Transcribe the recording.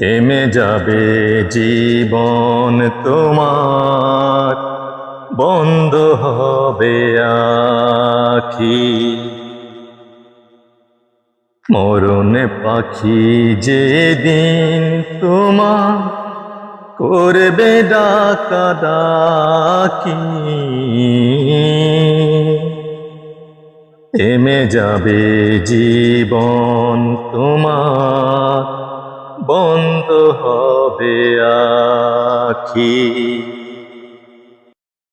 থেমে যাবে জীবন তোমার, বন্ধ হবে আখি। মরণে পাখি যেদিন তোমার করবে ডাকা ডাকি। থেমে যাবে জীবন তোমার বন্ধ হবে আখি।